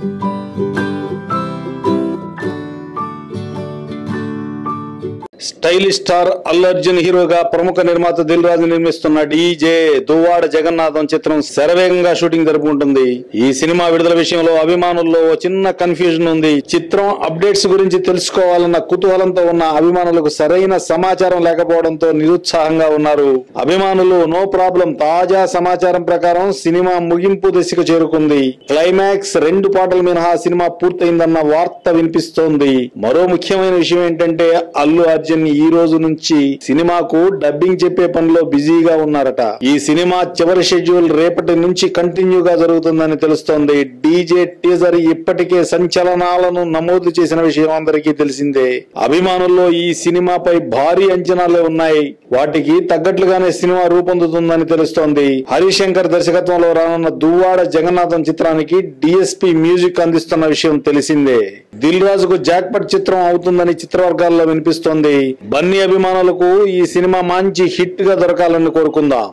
Thank you. Stylish star Allu Arjun హీరోగా ప్రముఖ నిర్మాత దిల్ రాజు నిర్మిస్తున్న డీజే దువ్వాడ జగన్నాథం చిత్రం శరవేగంగా షూటింగ్ జరుపుకుంటుంది ఈ సినిమా విడుదల విషయంలో అభిమానుల్లో ఓ చిన్న కన్ఫ్యూజన్ ఉంది. చిత్రం అప్డేట్స్ గురించి తెలుసుకోవాలన్న కుతూహలంతో ఉన్న అభిమానులకు సరైన సమాచారం లేకపోవడంతో నిరుత్సాహంగా ఉన్నారు. అభిమానులు నో ప్రాబ్లం తాజా సమాచారం ప్రకారం సినిమా ముగింపు దశకు చేరుకుంది. క్లైమాక్స్ రెండు పాటలు మినహా సినిమా పూర్తయిందన్న వార్త వినిపిస్తోంది. మరో ముఖ్యమైన విషయం ఏంటంటే అల్లు అర్జున్ ఈ రోజు నుంచి సినిమాకు డబ్బింగ్ చెప్పే పనిలో బిజీగా ఉన్నారట. ఈ సినిమా చివరి షెడ్యూల్ రేపటి నుంచి కంటిన్యూగా జరుగుతుందని తెలుస్తోంది. డీజే టీజర్ ఇప్పటికే సంచలనాలను నమోదు చేసిన విషయం అందరికీ తెలిసిందే. అభిమానుల్లో ఈ సినిమాపై భారీ అంచనాలే ఉన్నాయి. వాటికి తగ్గట్లుగానే సినిమా రూపొందుతుందని తెలుస్తోంది. హరిశంకర్ దర్శకత్వంలో రానున్న దువ్వాడ జగన్నాథం చిత్రానికి డిఎస్పి మ్యూజిక్ అందిస్తున్న విషయం తెలిసిందే. దిల్ రాజుకు జాక్పట్ చిత్రం అవుతుందని చిత్రవర్గాల్లో వినిపిస్తోంది. బన్నీ అభిమానులకు ఈ సినిమా మంచి హిట్గా దొరకాలని కోరుకుందాం.